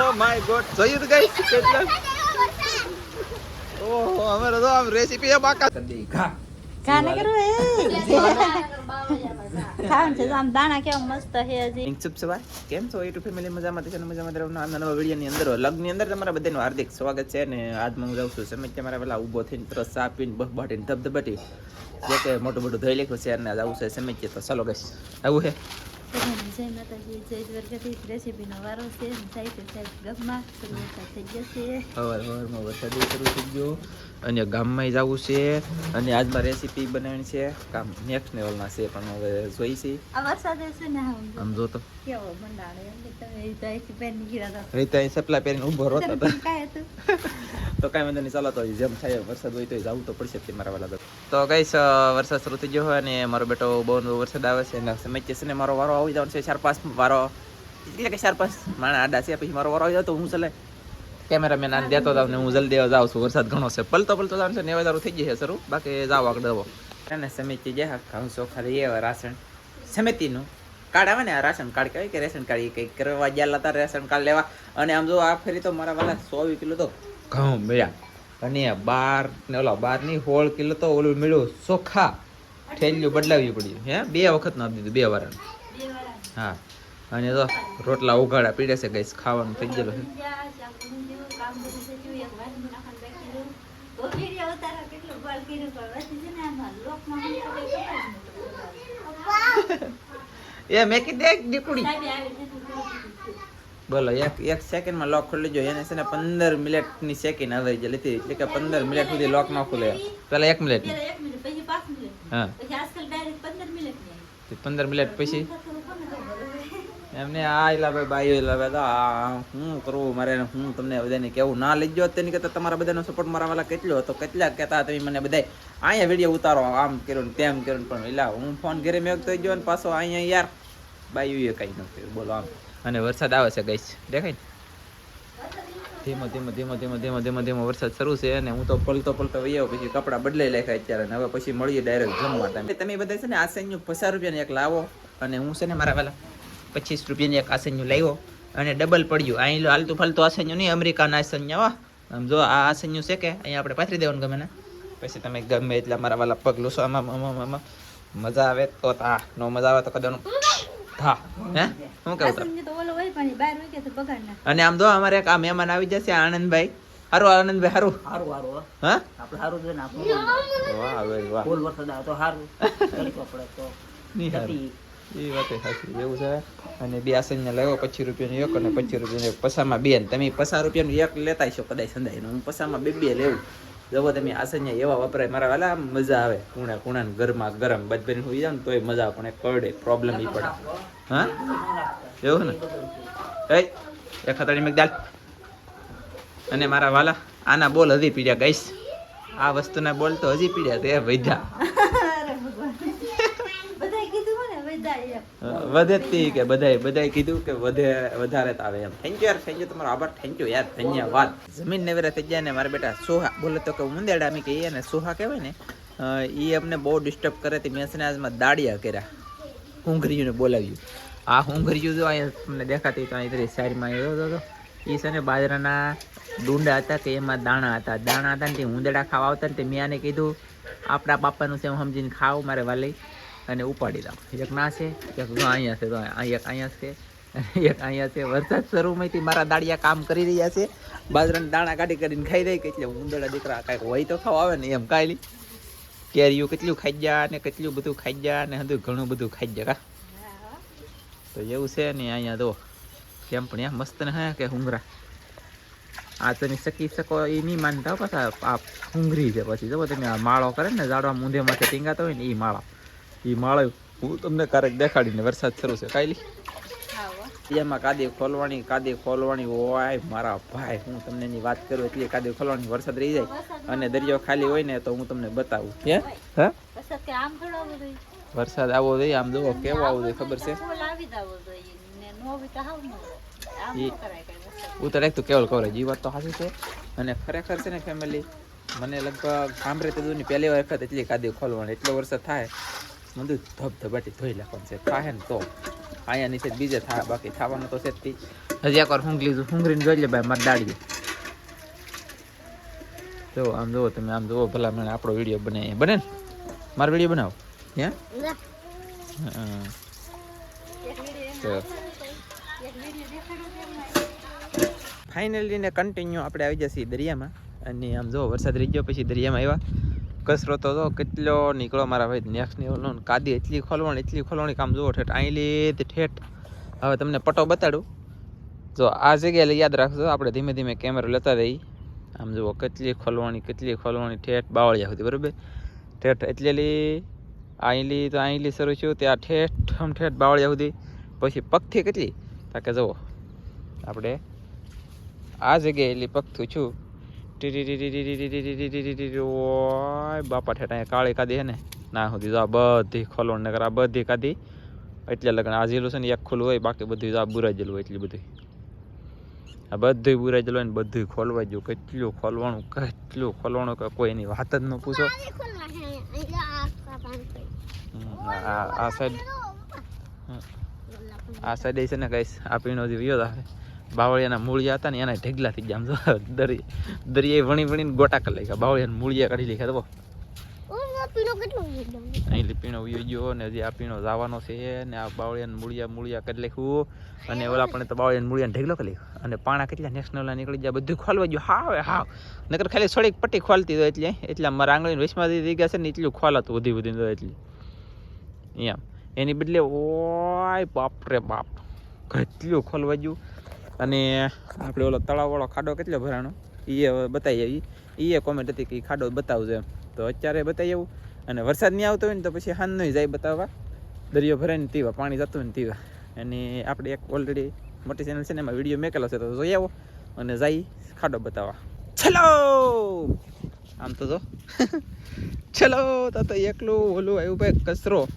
Oh my God જોયું ગઈ કેટલા? ઓહો અમારે તો આમ રેસીપી એ બાકા. કરી દઈ ઘા કાને કરું એ ખાવાનું છે આમ દાણા કેવા મસ્ત છે હજી. ઇંચુપ સવાર કેમ છો? યુટ્યુબ ફેમિલી મજામાં છે મજામાં? રહેવાનું આજના નવા વિડીયોની અંદર લગ્નની અંદર તમારા બધાનું હાર્દિક સ્વાગત છે અને આજમાં હું જાઉં છું સમય મારા પેલા ઊભો થઈને તરત ચા પીને બફ બાટીને ધબધબાટી. જે કે મોટું મોટું ધોઈ લેખું છે અને આજ આવું છે સમય તો ચાલો ગઈશ આવું છે. દ્વારકાધીશ રેસીપીનો વારો છે ને જાય છે સાહેબ ગમમાં શરૂ ગયો અને ગામમાં જવું છે અને આજમાં રેસીપી બનાવવાની છે. કામ નેક્સ્ટ લેવલના છે પણ હવે જોઈ છે. આમ જો તો. રીતા અહીં સપલા પહેરીને ઊભો હતું. તો કાંઈ વાંધો નહીં ચાલો તો જેમ થાય વરસાદ હોય તો જવું તો પડશે તે મારા વાલા તો કઈશ વરસાદ શરૂ થઈ ગયો હોય અને મારો બેટો બહુ વરસાદ આવે છે અને સમય છે ને મારો વારો આવી જવાનો છે ચાર પાંચ વારો. એટલે કે ચાર પાંચ માણા આડા છે પછી મારો વારો આવી જાય તો હું ચલે કેમેરામેન આને દેતો હતો ને હું જલ્દી દેવા જાઉં છું. વરસાદ ઘણો છે. પલતો પલતો જાવ છે ને સારું થઈ જશે શરૂ. બાકી જાવ આગળ દવો અને સમિતિ જે ઘઉં ચોખા આવ્યા રાશન. સમિતિનું. કાર્ડ આવે ને આ રાશન કાર્ડ કહેવાય કે રેશન કાર્ડ? એ કંઈક કરવા ગયા હતા રેશન કાર્ડ લેવા. અને આમ જો આ ફેરી તો મારા વાલા સો કિલો તો ઘઉં મળ્યા. અને બાર ને ઓલા બારની હોળ કિલો તો ઓલું મળ્યું ચોખા. ઠેલ્યું બદલાવી પડ્યું. હે? બે વખત ના દીધું બે વાર હા. અને તો રોટલા ઉઘાડા પીડે છે ગઈશ ખાવાનું થઈ ગયેલું છે. કામ બધું એક નાખવાનું બાકી રહ્યું. કેટલું ગોળ કર્યું પણ છે ને આમાં લોકમાં. એ મેં કીધું એક દીકડી ને. બોલો એક એક સેકન્ડમાં લોક ખોલી જો એને છે ને પંદર મિનિટની સેકન્ડ આવે જાય લીધી એટલે કે પંદર મિનિટ સુધી લોક ન ખુલે પેલા મિનિટ પહેલા એક મિનિટ, પછી પાંચ મિનિટ. હા પછી આજકાલ ડાયરેક્ટ પંદર મિનિટ પંદર મિનિટ પછી તો થોડું કોને ખબર હોય? એમને આ એલા ભાઈ, બાઈ એલા ભાઈ, તો આ શું કરવું મારે હું તમને બધાને કેવું ના લઈ જાઓ તેની કરતાં તમારા બધાનો સપોર્ટ મારા વાલા કેટલો હતો? કેટલા કહેતા તમે મને બધા અહીંયા વીડિયો ઉતારો, આમ કર્યું તેમ કર્યું પણ એલા હું ફોન ઘરે મેં થઈ ગયો ને પાછો અહીંયા યાર. બાઈ એ કઈ ન કર્યું, બોલો આમ. અને વરસાદ આવે છે ગઈશ દેખાય ને? ધીમો ધીમો ધીમો ધીમો ધીમો ધીમો ધીમો વરસાદ શરૂ છે અને હું તો પલતો પલતો આવ્યો પછી કપડાં બદલાઈ નાખ્યા અત્યારે અને હવે પછી મળીએ ડાયરેક્ટ જમવા. તમે બધા છે ને આસન્યુ પચાસ રૂપિયાને એક લાવો અને હું છે ને મારા પેલા પચીસ રૂપિયાની એક આસન્યુ લાવ્યો અને ડબલ પડ્યું. અહીં હાલતું ફાલતું આસન્યું નહીં અમેરિકાના આસન્યા વા આમ જો આ આસન્યું છે કે અહીંયા આપણે પાથરી દેવાનું ગમે ને. પછી તમે ગમે એટલે અમારા વાલા પગ લૂસો આમાં આમાં આમાં મજા આવે તો તા નો મજા આવે તો કદાનું થા. હે? શું કહું. અને આમ જો અમારે એક આ મહેમાન આવી જશે આનંદભાઈ. હારું આનંદભાઈ હારું. સારું હારું હા. આપણે સારું જોઈએ ને આપણું. વાહ વાહ ફૂલ વરસાદ આવે તો સારું તડકો પડે તો. નહીં હારું. જતી. એ વાત એ સાચી એવું છે. અને બે આસનને લેવો પચીસ રૂપિયાનું એક અને પચીસ રૂપિયાનું એક. પસામાં બે ને તમે પચાસ રૂપિયાનું એક લેતા છો કદાચ સંધાય હું પસામાં બે બે લેવું. જવો તમે આસન્ય એવા વપરાય. મારા વાલા મજા આવે. કુણા કુણા ગરમા ગરમ બધબેન હોઈ જાવ ને તોય મજા પણ કરડે પ્રોબ્લેમ ઈ પડે. હા? એવું ને? એ એક હતાડી મેં દાલ અને મારા વાલા, આના બોલ હજી પીડ્યા ગઈશ આ વસ્તુના બોલ તો હજી પીડ્યા તે વૈધા અરે ભગવાન. બધાએ કીધું હોય ને બધા વધે તી કે બધાય બધાય કીધું કે વધે વધારે આવે એમ. થેન્ક યુ યાર થેન્ક યુ તમારો આભાર. થેન્ક યુ યાર, ધન્યવાદ. જમીન નેવેરા થઈ જાય ને મારા બેટા સોહા, બોલે તો કે મુંદેડા, અમે કહીએ ને સોહા કહેવાય ને એ અમને બહુ ડિસ્ટર્બ કરે તે મેં આજમાં દાડિયા કર્યા. હુંઘરીયુંને બોલાવ્યું. આ હુંઘરીયું જો અહીંયા તમને દેખાતી તો અહીં સાઈડમાં આવ્યો હતો એ છે ને બાજરાના ડુંડા હતા કે એમાં દાણા હતા. દાણા હતા ને તે ઉંદડા ખાવા આવતા ને તે મેં આને કીધું, આપણા બાપાનું છે, હું સમજીને ખાવ, મારે વાલી. અને ઉપાડી દઉં એક ના છે, એક અહીંયા છે, તો એક અહીંયા છે, એક અહીંયા છે. વરસાદ શરૂમાંથી મારા દાડિયા કામ કરી રહ્યા છે. બાજરાના દાણા કાઢી કાઢીને ખાઈ દઈ એટલે ઉંદડા દીકરા કાંઈક હોય તો ખાવા આવે ને એમ કાંઈ કેરીઓ કેટલું ખાઈ ગયા ને કેટલું બધું ખાઈ ગયા ને હજુ ઘણું બધું ખાઈ ગયા તો એવું છે ને અહીંયા તો કેમ પણ એમ મસ્ત ને હે કે હુંગરા. આ તમે શકી શકો એ નહીં માનતા પાછા. આ હુંગરી છે પછી. જો તમે આ માળો કરે ને ઝાડવા માથે ટીંગાતો હોય ને એ માળા. એ માળે હું તમને ક્યારેક દેખાડીને વરસાદ શરૂ છે કાયલી. એમાં કાદી ખોલવાની કાદી ખોલવાની હોય મારા ભાઈ હું તમને એની વાત કરું એટલે કાદી ખોલવાની વરસાદ રહી જાય અને દરિયો ખાલી હોય ને તો હું તમને બતાવું હે હે વરસાદ આવો જોઈએ. આમ જુઓ કેવો આવો જોઈએ ખબર છે. હું તો કેવલ કવરેજ એ વાત તો સાચી છે અને ખરેખર છે ને ફેમિલી મને લગભગ સાંભળે તો ની પહેલી વખત એટલી કાદી ખોલવાની એટલો વરસાદ થાય બધું ધબધબાટી ધોઈ નાખવાનું છે. ખાહે ને તો. અહીંયા નીચે બીજે થાય બાકી થવાનું તો છે જ. હજી એકવાર ઊંઘ લીધું ઊંઘરીને જોઈ લે ભાઈ મારે દાડીએ જો આમ જુઓ તમે આમ જુઓ ભલા મને આપણો વીડિયો બને. બને ને? મારો વીડિયો બનાવો. હે? ફાઇનલી ને કન્ટિન્યુ આપણે આવી જશે દરિયામાં. અને આમ જો વરસાદ રહી ગયો પછી દરિયામાં આવ્યા. કસરતો તો કેટલો નીકળો મારા ભાઈ નેક્સ્ટની ઓલું કાદી એટલી ખોલવાની એટલી ખોલવાની કામ જુઓ ઠેઠ અહીં લીધી ઠેઠ. હવે તમને પટો બતાડું. જો આ જગ્યાએ યાદ રાખજો, આપણે ધીમે ધીમે કેમેરો લેતા રહી. આમ જુઓ કેટલી ખોલવાણી કેટલી ખોલવાણી, ઠેઠ બાવળિયા સુધી, બરાબર? ઠેઠ એટલેલી આઈલી તો આઈલી શરૂ છું ત્યાં ઠેઠ, આમ ઠેઠ બાવળિયા સુધી. પછી પગથી કેટલી? તાકે જુઓ, આપણે આ જગ્યાએ એટલી પગથું છું. ઓય બાપા અહીંયા કાળી કાધી હે ને ના સુધી જો બધી ખોલવણ ને આ બધી કાધી એટલે લગ્ન આ જેલું છે ને એક ખુલ્લું હોય બાકી બધું જો બુરાજેલું હોય એટલી બધી આ બધું બુરાજેલું હોય ને બધું ખોલવા ગયું કેટલું ખોલવાનું કેટલું ખોલવાનું કે કોઈ એની વાત જ ન પૂછો આ સાઈડ આ સાઈડ છે ને કઈશ આ પીણો જે વિયો હતા બાવળિયાના મૂળિયા હતા ને એના ઢેગલા થઈ ગયા આમ જો, દરી દરિયે વણી વણીને ગોટા કરી લખ્યા. બાવળિયાના મૂળિયા કાઢી લખ્યા તો અહીં પીણો વયો ગયો ને હજી આ પીણો જવાનો છે ને આ બાવળિયાને મૂળિયા મૂળિયા કરી લખ્યું. અને ઓલા પણ તો બાવળિયાને મૂળિયાને ઢેગલો કરી લખ્યું. અને પાણા કેટલા નેશનલ નીકળી ગયા, બધું ખોલવા ગયું. હાવ હાવ. નકર ખાલી થોડીક પટ્ટી ખોલતી હોય એટલે એટલે મારા આંગળીને વેચમાં થઈ ગયા છે ને એટલું ખોલાતું વધી દો એટલી. એમ. એની બદલે ઓય બાપ રે બાપ. કેટલું ખોલવા ગયું. અને આપણે ઓલો તળાવવાળો ખાડો કેટલો ભરાણો? એ બતાવી આવી. એ કોમેન્ટ હતી કે ખાડો બતાવજો એમ. તો અત્યારે બતાવી આવું. અને વરસાદ નહીં આવતો હોય ને તો પછી હાન નહીં જાય બતાવવા. દરિયો ભરાય ને તીવા પાણી જતું હોય ને તીવા. અને આપણે એક ઓલરેડી મોટી ચેનલ છે ને એમાં વીડિયો મેકેલો છે તો જોઈ આવો અને જાય ખાડો બતાવવા. ચલો આમ તો જો. ચલો તો તો એકલું ઓલું આવ્યું ભાઈ કચરો.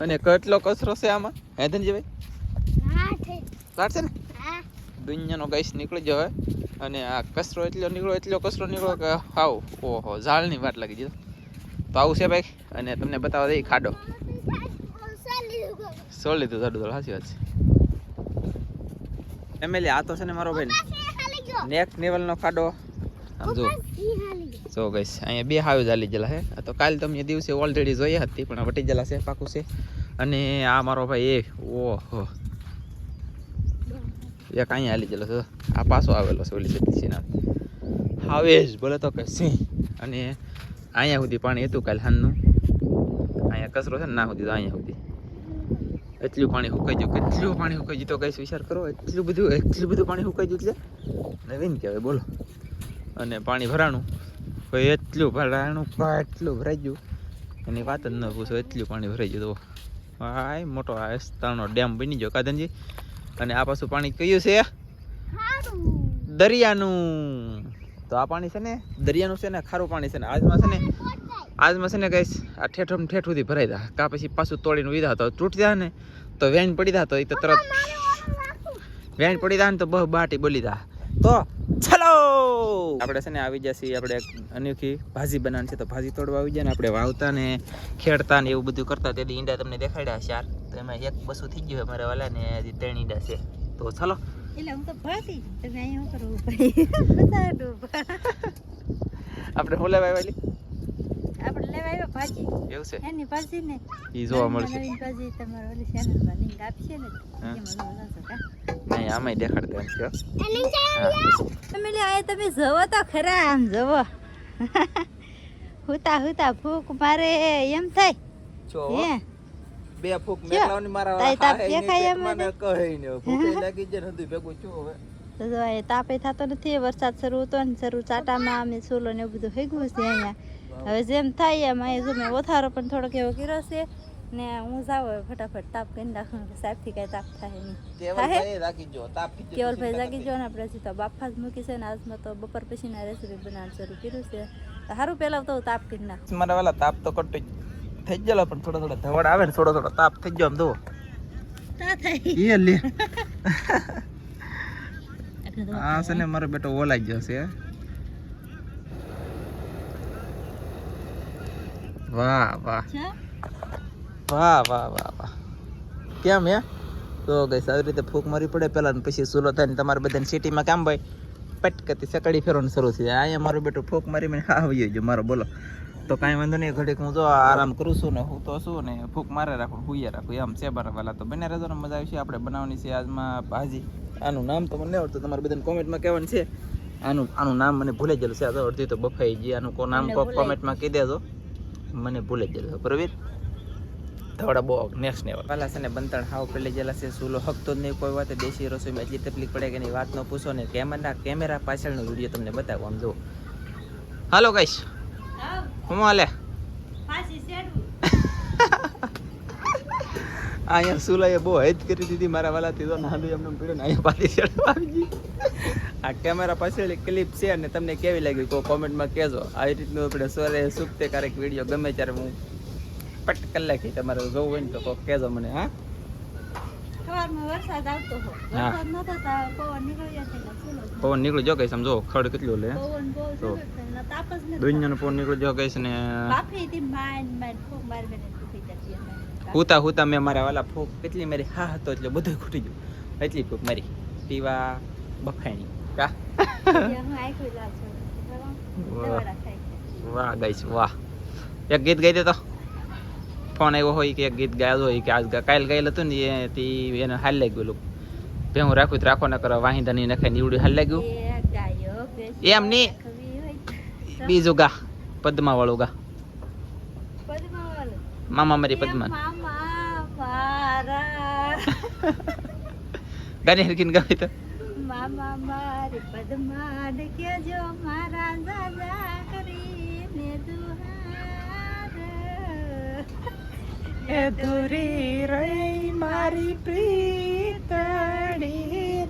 અને કેટલો કચરો છે આમાં? હે ધનજીભાઈ? કાઢશે ને? દુનિયાનો ગેસ નીકળી જવે અને આ કચરો એટલો નીકળો એટલો કચરો નીકળો કે હાવ, ઓહો, ઝાડની વાત લાગી જતો તો. આવું છે ભાઈ. અને તમને બતાવવા દઈ ખાડો. સોળ લીધું સાડું તો સાચી વાત છે. એમએલએ આ તો છે ને મારો ભાઈ નેક લેવલનો ખાડો. આમ જો જો ગઈશ અહીંયા બે હાવ ચાલી ગયેલા છે આ તો કાલ તમને દિવસે ઓલરેડી જોઈ હતી, પણ વટી ગયેલા છે, પાકું છે. અને આ મારો ભાઈ એ, ઓહો. એક અહીંયા હાલી ગયેલો છે. આ પાછો આવેલો છે ઓલી જતી સિંહ હાવે જ બોલે તો કે સિંહ. અને અહીંયા સુધી પાણી હતું કાલ હાનનું અહીંયા કચરો છે ને, ના સુધી તો અહીંયા સુધી. એટલું પાણી સુકાઈ ગયું, કેટલું પાણી સુકાઈ ગયું તો કઈ વિચાર કરો, એટલું બધું એટલું બધું પાણી સુકાઈ ગયું છે. નવીન કહેવાય, બોલો. અને પાણી ભરાણું. કોઈ એટલું ભરાણું એટલું ભરાઈ ગયું. એની વાત જ ન પૂછો, એટલું પાણી ભરાઈ ગયું તો. હાય મોટો આ વિસ્તારનો ડેમ બની ગયો કાદનજી અને આ પાછું પાણી કયું છે? દરિયાનું. તો આ પાણી છે ને દરિયાનું છે ને ખારું પાણી છે ને આજમાં છે ને આજમાં છે ને કહીશ આ ઠેઠમ ઠેઠ સુધી ભરાઈ દા. કા પછી પાછું તોડીને વિધા તો તૂટી જાય ને તો વેણ પડી દા તો એ તો તરત વેણ પડી દા ને તો બહુ બાટી બોલી દા. તો ચલો! આપણે છે ને આવી જશે આપણે અનોખી ભાજી બનાવવાની છે. તો ભાજી તોડવા આવી જાય ને આપણે વાવતા ને ખેડતા ને એવું બધું કરતા. તેથી ઈંડા તમને દેખાડ્યા ચાર તો એમાં એક બસું થઈ ગયું અમારા વાલા ને હજી ત્રણ ઈંડા છે. તો ચલો. એટલે હું તો ભાગી તમે અહીંયા શું કરવું આપણે હું લેવા આવેલી? આપણે લેવા આવ્યા ભાજી. એવું છે? એની ભાજી ને એ જોવા મળશે. ભાજી તમારે ઓલી ચેનલમાં લિંક આપશે ને નહીં આમાંય દેખાડતા છે તમે લે આ તમે જવો તો ખરા આમ જવો. હુતા હુતા ભૂખ મારે એમ થાય. હે? બે ફૂક જો, મેકલાઓની મારા તાઈ તાપ હાય ને દેખાય એમ પેટમાં ને કહે ને ભૂખે લાગી જાય ને હજુ ભેગું છું હવે. તો જો એ તાપે થતો નથી વરસાદ શરૂ હતો ને શરૂ ચાટામાં અમે સોલો ને એવું બધું ભેગું છે અહીંયા. હવે જેમ થાય એમ અહીંયા જો મેં ઓથારો પણ થોડોક એવો કર્યો છે ને હું જાવ હવે ફટાફટ તાપ કરી નાખું કે સાહેબથી કાંઈ તાપ થાય નહીં. થાય કેવલભાઈ રાખી જો તાપ કીધું કેવલભાઈ જાગી જો ને આપણે હજી તો બાફા જ મૂકી છે ને આજમાં તો બપોર પછીના રેસીપી બનાવવાનું શરૂ કર્યું છે. તો સારું પહેલાં તો હું તાપ કરી નાખ. મારા વાલા તાપ તો કટો થઈ ગયેલો પણ થોડો થોડો ધવડ આવે ને થોડો થોડો તાપ થઈ ગયો આમ જુઓ. એ લે આ છે ને મારો બેટો ઓલાઈ ગયો છે. વાહ વાહ. વાહ વાહ વાહ વાહ. કેમ હે? તો ગઈ આવી રીતે ફૂંક મારી પડે પેલા ને પછી સુલો થાય ને તમારે બધાને સિટીમાં કામ ભાઈ પટકતી સકડી ફેરવાનું શરૂ થઈ જાય. અહીંયા મારું બેટો ફૂંક મારી મને હા આવી ગયો. મારો બોલો. તો કાંઈ વાંધો નહીં ઘડીક હું જો આરામ કરું છું ને હું તો શું ને ફૂંક મારે રાખું હુઈએ રાખું એમ છે બરાબર તો બને રહેજો ને મજા આવશે આપણે બનાવવાની છે આજમાં ભાજી. આનું નામ તો મને નહીં આવડતું તમારે બધાને કોમેન્ટમાં કહેવાનું છે. આનું આનું નામ મને ભૂલે ગયેલું છે આ તો અડધી તો બફાઈ ગઈ આનું કો નામ કોક કોમેન્ટમાં કહી દેજો. મને ભૂલે જ છે પ્રવીર થોડા બહુ નેક્સ્ટ લેવલ પહેલા છે ને બંતણ હાવ પેલી જેલા છે સૂલો હકતો જ નહીં કોઈ વાત દેશી રસોઈમાં એટલી તકલીફ પડે કે એની વાત ન પૂછો ને કેમેરા કેમેરા પાછળનો વીડિયો તમને બતાવો આમ જુઓ. હાલો ગાઈશ હું હાલે? અહીંયા સુલાએ બહુ હેત કરી દીધી મારા વાલાથી તો નાનું એમને પીડ્યો ને અહીંયા પાછી ચડવા આવી ગઈ આ કેમેરા પાછળ ક્લિપ છે અને તમને કેવી લાગી કોઈ કોમેન્ટમાં કહેજો. આવી રીતનું આપણે સોરે સુખતે ક્યારેક વીડિયો ગમે ત્યારે હું પટ કલાકી તમારે જોવું હોય ને તો કહેજો મને હા સવારમાં વરસાદ આવતો હોય હા. વરસાદ નતો તો પવન નીકળી જો કઈ સમજો? ખડ કેટલું લે? તો. દુનિયાનું પવન નીકળી જો કઈ ને. હુતા હુતા મેં મારા વાલા ફૂક કેટલી મારી હા હતો એટલે બધું ખૂટી ગયું. એટલી ફૂક મારી. પીવા બફાણી કા. વાહ. ગાઈશ વાહ. એક ગીત ગાઈ દે તો. ફોન આવ્યો હોય કે એક ગીત ગાયેલું હોય કે આજ કાલ ગાયેલું હતું ને એ તી એને હાલ લાગી ગયેલું ભેહું રાખું તો રાખો ન કરો વાહિંદા નહીં નખાય નીવડું હાલ લાગ્યું એમ નહીં. બીજું ગા પદ્મા વાળું ગા. મામા મારી પદ્મા ગાની હરકીન ગાવી તો મામા મારી પદ્માડ કેજો મારા દાદા અધૂરી રહી મારી પ્રીતડી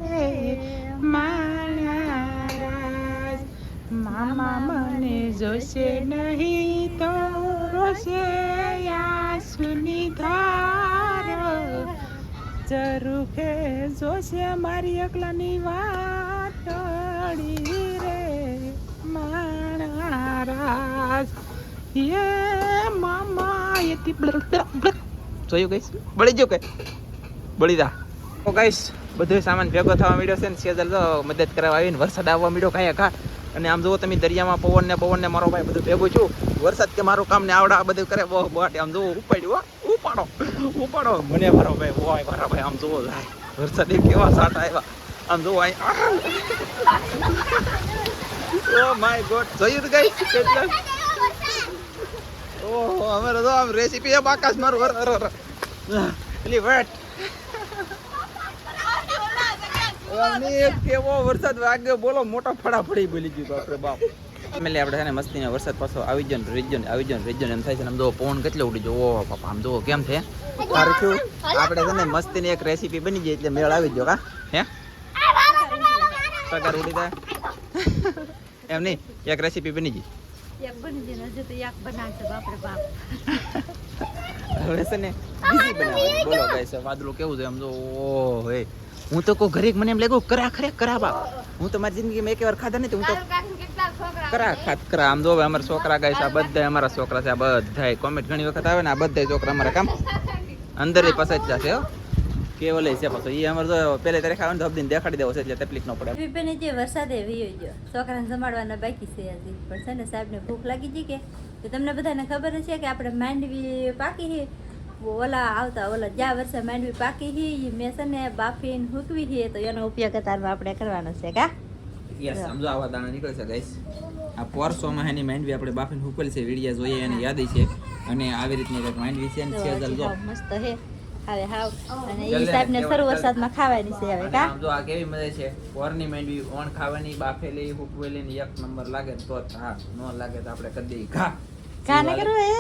રે. મારા મામા મને જોશે નહીં તો રોશે આંસુની ધાર. જરૂર કે જોશે મારી એકલાની વાતડી રે. મારા યે બ્લક જોયું ગઈશ બળી ગયો કે? બળી જા. તો ગઈશ બધો સામાન ભેગો થવા મળ્યો છે ને સેજલ તો મદદ કરવા આવીને વરસાદ આવવા મળ્યો કાંઈ ઘા અને આમ જુઓ તમે, દરિયામાં પવન ને પવન ને મારો ભાઈ બધું ભેગું છું વરસાદ કે મારું કામ ને આવડા આ બધું કરે, બહુ બોટ આમ જુઓ, ઉપાડ્યું ઉપાડો ઉપાડો. મને મારો ભાઈ હોય મારા ભાઈ, આમ જુઓ જાય વરસાદ એ કેવા સાટ આવ્યા આમ જુઓ અહીં ઓ માય ગોડ જોયું ગઈ કેટલા ઓહો અમારે તો આમ રેસીપી એમ આકાશ મારું. કેવો વરસાદ વાગ્યો, બોલો, મોટો ફડાફડી બોલી ગયું બાપરે બાપ. ફેમિલી આપણે છે ને વરસાદ પાછો આવી ગયો ને રીજો ને, આવી ગયો એમ થાય છે આમ જો પવન કેટલો ઉડી ગયો. ઓહો આમ જો કેમ છે? આપણે છે ને મસ્તીની એક રેસીપી બની ગઈ એટલે મેળ આવી ગયો કા હે? પગાર ઉડી એમ નહીં, એક રેસીપી બની ગઈ. હવે છે ને બીજી બનાવવાની. બોલો ગાઈસ વાદળું કેવું છે? આમ તો ઓહ હે. હું તો કોઈ ઘરે મને એમ લાગ્યું કરા ખરે કરા બાપ. હું તો મારી જિંદગીમાં એક વાર ખાધા નથી હું તો કરા ખાત કરા. આમ જો હવે અમારા છોકરા ગાઈસ આ બધા અમારા છોકરા છે આ બધા કોમેન્ટ ઘણી વખત આવે ને આ બધા છોકરા અમારા કામ અંદર પાસે જ જશે હો. કેવલ છે પાછો. એ અમારે તો પહેલી તારીખ આવે ને તો હબદીને દેખાડી દેવો છે એટલે તકલીફ ન પડે. વિપિને જે વરસાદે વયો ગયો. છોકરાને સંભાળવાના બાકી છે હજી. પણ છે ને સાહેબને ભૂખ લાગી ગઈ કે? તો તમને બધાને ખબર છે કે આપણે માંડવી પાકી હી. ઓલા આવતા ઓલા જ્યાં વર્ષે માંડવી પાકી હી મેં છે ને બાફીને હૂકવી હી તો એનો ઉપયોગ અત્યારમાં આપણે કરવાનો છે કા? યસ સમજો આવા દાણા નીકળે છે ગાઈસ આ પોરસોમાં એની માંડવી આપણે બાફીને હુકલ છે વિડીયા જોઈએ એની યાદ છે. અને આવી રીતની માંડવી છે ને તો જો. મસ્ત હે. હવે. હાવ અને ઈ સાહેબને કેવા શરૂ કેવા? વરસાદમાં ખાવાની છે હવે કા? જો આ કેવી મજા છે પોરની માંડવી ઓણ ખાવાની બાફેલી હુકવેલી ને એક નંબર લાગે તો હા નો લાગે તો આપણે કરી દઈએ ઘા કા ન કરવું એ?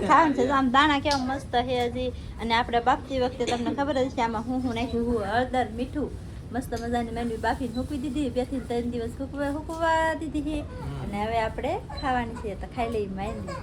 ખાવાનું છે આમ દાણા કેવા મસ્ત છે હજી. અને આપણે બાફતી વખતે તમને ખબર જ છે આમાં હું હું નાખ્યું હું હળદર મીઠું મસ્ત મજાની માંડવી બાફીને મૂકી દીધી. બેથી ત્રણ દિવસ હુકવા હુકવા દીધી અને હવે આપણે ખાવાની છે તો ખાઈ લઈ માંડવી